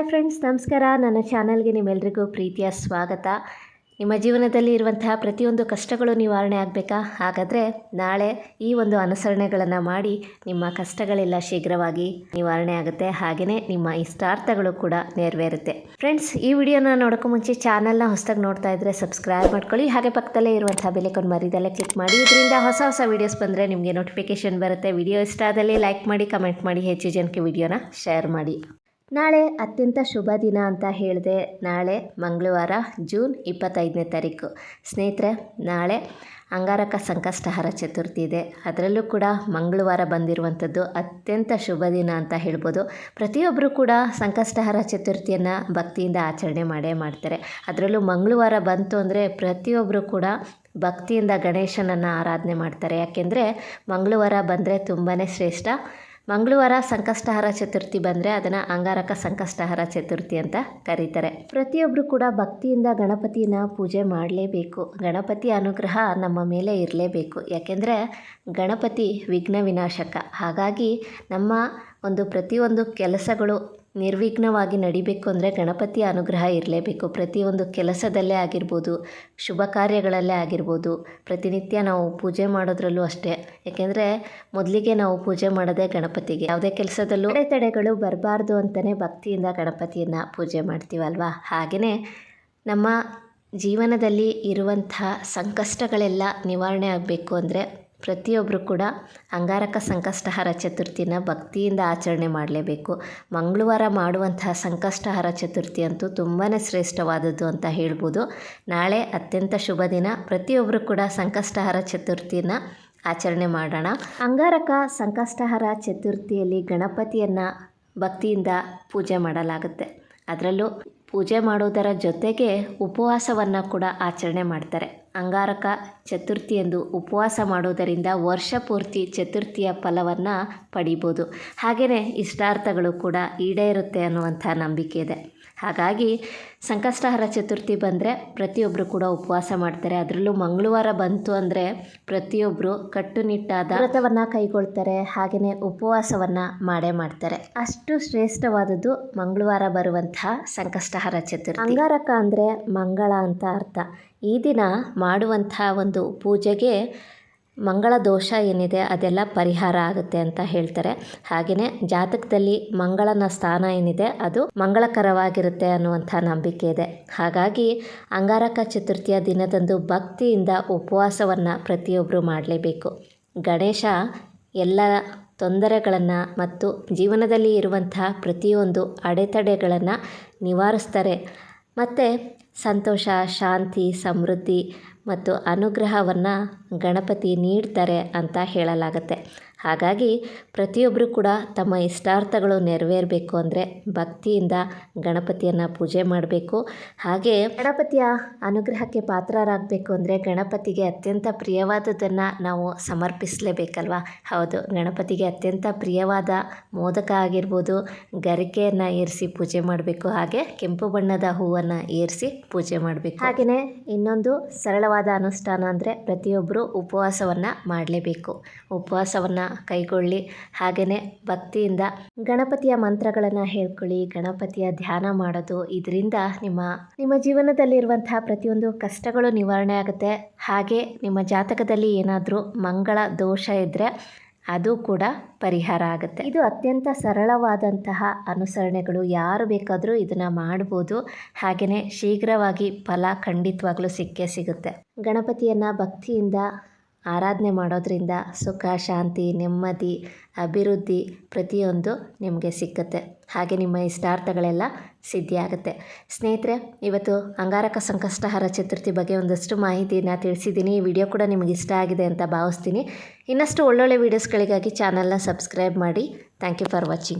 ನಮಸ್ಕಾರ. ನನ್ನ ಚಾನಲ್ಗೆ ನಿಮ್ಮೆಲ್ಲರಿಗೂ ಪ್ರೀತಿಯ ಸ್ವಾಗತ. ನಿಮ್ಮ ಜೀವನದಲ್ಲಿ ಇರುವಂತಹ ಪ್ರತಿಯೊಂದು ಕಷ್ಟಗಳು ನಿವಾರಣೆ ಆಗಬೇಕಾ? ಹಾಗಾದರೆ ನಾಳೆ ಈ ಒಂದು ಅನುಸರಣೆಗಳನ್ನು ಮಾಡಿ ನಿಮ್ಮ ಕಷ್ಟಗಳೆಲ್ಲ ಶೀಘ್ರವಾಗಿ ನಿವಾರಣೆ ಆಗುತ್ತೆ. ಹಾಗೆಯೇ ನಿಮ್ಮ ಇಷ್ಟಾರ್ಥಗಳು ಕೂಡ ನೆರವೇರುತ್ತೆ. ಫ್ರೆಂಡ್ಸ್, ಈ ವಿಡಿಯೋನ ನೋಡೋಕ್ಕೂ ಮುಂಚೆ ಚಾನಲ್ನ ಹೊಸದಾಗಿ ನೋಡ್ತಾ ಇದ್ದರೆ ಸಬ್ಸ್ಕ್ರೈಬ್ ಮಾಡ್ಕೊಳ್ಳಿ. ಹಾಗೆ ಪಕ್ಕದಲ್ಲೇ ಇರುವಂಥ ಬೆಲೆಕೊಂಡು ಮರಿದಲ್ಲೇ ಕ್ಲಿಕ್ ಮಾಡಿ. ಇದರಿಂದ ಹೊಸ ಹೊಸ ವೀಡಿಯೋಸ್ ಬಂದರೆ ನಿಮಗೆ ನೋಟಿಫಿಕೇಶನ್ ಬರುತ್ತೆ. ವಿಡಿಯೋ ಇಷ್ಟ ಆದಲ್ಲಿ ಲೈಕ್ ಮಾಡಿ, ಕಮೆಂಟ್ ಮಾಡಿ, ಹೆಚ್ಚು ಜನಕ್ಕೆ ವಿಡಿಯೋನ ಶೇರ್ ಮಾಡಿ. ನಾಳೆ ಅತ್ಯಂತ ಶುಭ ದಿನ ಅಂತ ಹೇಳಿದೆ. ನಾಳೆ ಮಂಗಳವಾರ, ಜೂನ್ ಇಪ್ಪತ್ತೈದನೇ ತಾರೀಕು. ಸ್ನೇಹಿತರೆ, ನಾಳೆ ಅಂಗಾರಕ ಸಂಕಷ್ಟಹರ ಚತುರ್ಥಿ ಇದೆ. ಅದರಲ್ಲೂ ಕೂಡ ಮಂಗಳವಾರ ಬಂದಿರುವಂಥದ್ದು ಅತ್ಯಂತ ಶುಭ ದಿನ ಅಂತ ಹೇಳ್ಬೋದು. ಪ್ರತಿಯೊಬ್ಬರು ಕೂಡ ಸಂಕಷ್ಟಹರ ಚತುರ್ಥಿಯನ್ನು ಭಕ್ತಿಯಿಂದ ಆಚರಣೆ ಮಾಡೇ ಮಾಡ್ತಾರೆ. ಅದರಲ್ಲೂ ಮಂಗಳವಾರ ಬಂತು ಅಂದರೆ ಪ್ರತಿಯೊಬ್ಬರು ಕೂಡ ಭಕ್ತಿಯಿಂದ ಗಣೇಶನನ್ನು ಆರಾಧನೆ ಮಾಡ್ತಾರೆ. ಯಾಕೆಂದರೆ ಮಂಗಳವಾರ ಬಂದರೆ ತುಂಬಾ ಶ್ರೇಷ್ಠ. ಮಂಗಳವಾರ ಸಂಕಷ್ಟಹರ ಚತುರ್ಥಿ ಬಂದರೆ ಅದನ್ನು ಅಂಗಾರಕ ಸಂಕಷ್ಟಹರ ಚತುರ್ಥಿ ಅಂತ ಕರೀತಾರೆ. ಪ್ರತಿಯೊಬ್ಬರು ಕೂಡ ಭಕ್ತಿಯಿಂದ ಗಣಪತಿನ ಪೂಜೆ ಮಾಡಲೇಬೇಕು. ಗಣಪತಿ ಅನುಗ್ರಹ ನಮ್ಮ ಮೇಲೆ ಇರಲೇಬೇಕು. ಯಾಕೆಂದರೆ ಗಣಪತಿ ವಿಘ್ನ ವಿನಾಶಕ. ಹಾಗಾಗಿ ನಮ್ಮ ಒಂದು ಪ್ರತಿಯೊಂದು ಕೆಲಸಗಳು ನಿರ್ವಿಘ್ನವಾಗಿ ನಡಿಬೇಕು ಅಂದರೆ ಗಣಪತಿಯ ಅನುಗ್ರಹ ಇರಲೇಬೇಕು. ಪ್ರತಿಯೊಂದು ಕೆಲಸದಲ್ಲೇ ಆಗಿರ್ಬೋದು, ಶುಭ ಕಾರ್ಯಗಳಲ್ಲೇ ಆಗಿರ್ಬೋದು, ಪ್ರತಿನಿತ್ಯ ನಾವು ಪೂಜೆ ಮಾಡೋದ್ರಲ್ಲೂ ಅಷ್ಟೇ. ಯಾಕೆಂದರೆ ಮೊದಲಿಗೆ ನಾವು ಪೂಜೆ ಮಾಡೋದೇ ಗಣಪತಿಗೆ. ಯಾವುದೇ ಕೆಲಸದಲ್ಲೂ ಅಡೆತಡೆಗಳು ಬರಬಾರ್ದು ಅಂತಲೇ ಭಕ್ತಿಯಿಂದ ಗಣಪತಿಯನ್ನು ಪೂಜೆ ಮಾಡ್ತೀವಲ್ವಾ? ಹಾಗೆಯೇ ನಮ್ಮ ಜೀವನದಲ್ಲಿ ಇರುವಂಥ ಸಂಕಷ್ಟಗಳೆಲ್ಲ ನಿವಾರಣೆ ಆಗಬೇಕು ಅಂದರೆ ಪ್ರತಿಯೊಬ್ಬರು ಕೂಡ ಅಂಗಾರಕ ಸಂಕಷ್ಟಹರ ಚತುರ್ಥಿನ ಭಕ್ತಿಯಿಂದ ಆಚರಣೆ ಮಾಡಲೇಬೇಕು. ಮಂಗಳವಾರ ಮಾಡುವಂತಹ ಸಂಕಷ್ಟಹರ ಚತುರ್ಥಿ ಅಂತೂ ತುಂಬಾ ಶ್ರೇಷ್ಠವಾದದ್ದು ಅಂತ ಹೇಳ್ಬೋದು. ನಾಳೆ ಅತ್ಯಂತ ಶುಭ ದಿನ. ಪ್ರತಿಯೊಬ್ಬರು ಕೂಡ ಸಂಕಷ್ಟಹರ ಚತುರ್ಥಿನ ಆಚರಣೆ ಮಾಡೋಣ. ಅಂಗಾರಕ ಸಂಕಷ್ಟಹರ ಚತುರ್ಥಿಯಲ್ಲಿ ಗಣಪತಿಯನ್ನು ಭಕ್ತಿಯಿಂದ ಪೂಜೆ ಮಾಡಲಾಗುತ್ತೆ. ಅದರಲ್ಲೂ ಪೂಜೆ ಮಾಡುವುದರ ಜೊತೆಗೆ ಉಪವಾಸವನ್ನು ಕೂಡ ಆಚರಣೆ ಮಾಡ್ತಾರೆ. ಅಂಗಾರಕ ಚತುರ್ಥಿಯಂದು ಉಪವಾಸ ಮಾಡುವುದರಿಂದ ವರ್ಷ ಪೂರ್ತಿ ಚತುರ್ಥಿಯ ಫಲವನ್ನು ಪಡಿಬೋದು. ಹಾಗೆಯೇ ಇಷ್ಟಾರ್ಥಗಳು ಕೂಡ ಈಡೇರುತ್ತೆ ಅನ್ನುವಂಥ ನಂಬಿಕೆ ಇದೆ. ಹಾಗಾಗಿ ಸಂಕಷ್ಟಹರ ಚತುರ್ಥಿ ಬಂದರೆ ಪ್ರತಿಯೊಬ್ಬರು ಕೂಡ ಉಪವಾಸ ಮಾಡ್ತಾರೆ. ಅದರಲ್ಲೂ ಮಂಗಳವಾರ ಬಂತು ಅಂದರೆ ಪ್ರತಿಯೊಬ್ಬರು ಕಟ್ಟುನಿಟ್ಟಾದ ವ್ರತವನ್ನು ಕೈಗೊಳ್ತಾರೆ. ಹಾಗೆಯೇ ಉಪವಾಸವನ್ನು ಮಾಡೇ ಮಾಡ್ತಾರೆ. ಅಷ್ಟು ಶ್ರೇಷ್ಠವಾದದ್ದು ಮಂಗಳವಾರ ಬರುವಂತಹ ಸಂಕಷ್ಟಹರ ಚತುರ್ಥಿ. ಅಂಗಾರಕ ಅಂದರೆ ಮಂಗಳ ಅಂತ ಅರ್ಥ. ಈ ದಿನ ಮಾಡುವಂತಹ ಒಂದು ಪೂಜೆಗೆ ಮಂಗಳ ದೋಷ ಏನಿದೆ ಅದೆಲ್ಲ ಪರಿಹಾರ ಆಗುತ್ತೆ ಅಂತ ಹೇಳ್ತಾರೆ. ಹಾಗೆಯೇ ಜಾತಕದಲ್ಲಿ ಮಂಗಳನ ಸ್ಥಾನ ಏನಿದೆ ಅದು ಮಂಗಳಕರವಾಗಿರುತ್ತೆ ಅನ್ನುವಂಥ ನಂಬಿಕೆ ಇದೆ. ಹಾಗಾಗಿ ಅಂಗಾರಕ ಚತುರ್ಥಿಯ ದಿನದಂದು ಭಕ್ತಿಯಿಂದ ಉಪವಾಸವನ್ನು ಪ್ರತಿಯೊಬ್ಬರು ಮಾಡಲೇಬೇಕು. ಗಣೇಶ ಎಲ್ಲ ತೊಂದರೆಗಳನ್ನು ಮತ್ತು ಜೀವನದಲ್ಲಿ ಇರುವಂತಹ ಪ್ರತಿಯೊಂದು ಅಡೆತಡೆಗಳನ್ನು ನಿವಾರಿಸ್ತಾರೆ. ಮತ್ತು ಸಂತೋಷ ಶಾಂತಿ ಸಮೃದ್ಧಿ ಮತ್ತು ಅನುಗ್ರಹವನ್ನು ಗಣಪತಿ ನೀಡ್ತಾರೆ ಅಂತ ಹೇಳಲಾಗುತ್ತೆ. ಹಾಗಾಗಿ ಪ್ರತಿಯೊಬ್ಬರು ಕೂಡ ತಮ್ಮ ಇಷ್ಟಾರ್ಥಗಳು ನೆರವೇರಬೇಕು ಅಂದರೆ ಭಕ್ತಿಯಿಂದ ಗಣಪತಿಯನ್ನು ಪೂಜೆ ಮಾಡಬೇಕು. ಹಾಗೆ ಗಣಪತಿಯ ಅನುಗ್ರಹಕ್ಕೆ ಪಾತ್ರರಾಗಬೇಕು ಅಂದರೆ ಗಣಪತಿಗೆ ಅತ್ಯಂತ ಪ್ರಿಯವಾದದನ್ನು ನಾವು ಸಮರ್ಪಿಸಲೇಬೇಕಲ್ವ? ಹೌದು, ಗಣಪತಿಗೆ ಅತ್ಯಂತ ಪ್ರಿಯವಾದ ಮೋದಕ ಆಗಿರ್ಬೋದು, ಗರಿಕೆಯನ್ನು ಏರಿಸಿ ಪೂಜೆ ಮಾಡಬೇಕು, ಹಾಗೆ ಕೆಂಪು ಬಣ್ಣದ ಹೂವನ್ನು ಏರಿಸಿ ಪೂಜೆ ಮಾಡಬೇಕು. ಹಾಗೆಯೇ ಇನ್ನೊಂದು ಸರಳವಾದ ಅನುಷ್ಠಾನ ಅಂದರೆ ಪ್ರತಿಯೊಬ್ಬರು ಉಪವಾಸವನ್ನು ಮಾಡಲೇಬೇಕು. ಉಪವಾಸವನ್ನು ಕೈಗೊಳ್ಳಿ. ಹಾಗೆಯೇ ಭಕ್ತಿಯಿಂದ ಗಣಪತಿಯ ಮಂತ್ರಗಳನ್ನು ಹೇಳ್ಕೊಳ್ಳಿ, ಗಣಪತಿಯ ಧ್ಯಾನ ಮಾಡೋದು. ಇದರಿಂದ ನಿಮ್ಮ ನಿಮ್ಮ ಜೀವನದಲ್ಲಿರುವಂತಹ ಪ್ರತಿಯೊಂದು ಕಷ್ಟಗಳು ನಿವಾರಣೆ ಆಗುತ್ತೆ. ಹಾಗೆ ನಿಮ್ಮ ಜಾತಕದಲ್ಲಿ ಏನಾದರೂ ಮಂಗಳ ದೋಷ ಇದ್ದರೆ ಅದು ಕೂಡ ಪರಿಹಾರ ಆಗುತ್ತೆ. ಇದು ಅತ್ಯಂತ ಸರಳವಾದಂತಹ ಅನುಸರಣೆಗಳು. ಯಾರು ಬೇಕಾದರೂ ಇದನ್ನು ಮಾಡ್ಬೋದು. ಹಾಗೆಯೇ ಶೀಘ್ರವಾಗಿ ಫಲ ಖಂಡಿತವಾಗ್ಲೂ ಸಿಕ್ಕೇ ಸಿಗುತ್ತೆ. ಗಣಪತಿಯನ್ನು ಭಕ್ತಿಯಿಂದ ಆರಾಧನೆ ಮಾಡೋದ್ರಿಂದ ಸುಖ, ಶಾಂತಿ, ನೆಮ್ಮದಿ, ಅಭಿವೃದ್ಧಿ ಪ್ರತಿಯೊಂದು ನಿಮಗೆ ಸಿಕ್ಕುತ್ತೆ. ಹಾಗೆ ನಿಮ್ಮ ಇಷ್ಟಾರ್ಥಗಳೆಲ್ಲ ಸಿದ್ಧಿಯಾಗುತ್ತೆ ಸ್ನೇಹಿತರೆ, ಇವತ್ತು ಅಂಗಾರಕ ಸಂಕಷ್ಟಹರ ಚತುರ್ಥಿ ಬಗ್ಗೆ ಒಂದಷ್ಟು ಮಾಹಿತಿಯನ್ನು ತಿಳಿಸಿದ್ದೀನಿ. ಈ ವಿಡಿಯೋ ಕೂಡ ನಿಮಗೆ ಇಷ್ಟ ಆಗಿದೆ ಅಂತ ಭಾವಿಸ್ತೀನಿ. ಇನ್ನಷ್ಟು ಒಳ್ಳೊಳ್ಳೆ ವೀಡಿಯೋಸ್ಗಳಿಗಾಗಿ ಚಾನಲ್ನ ಸಬ್ಸ್ಕ್ರೈಬ್ ಮಾಡಿ. Thank you for watching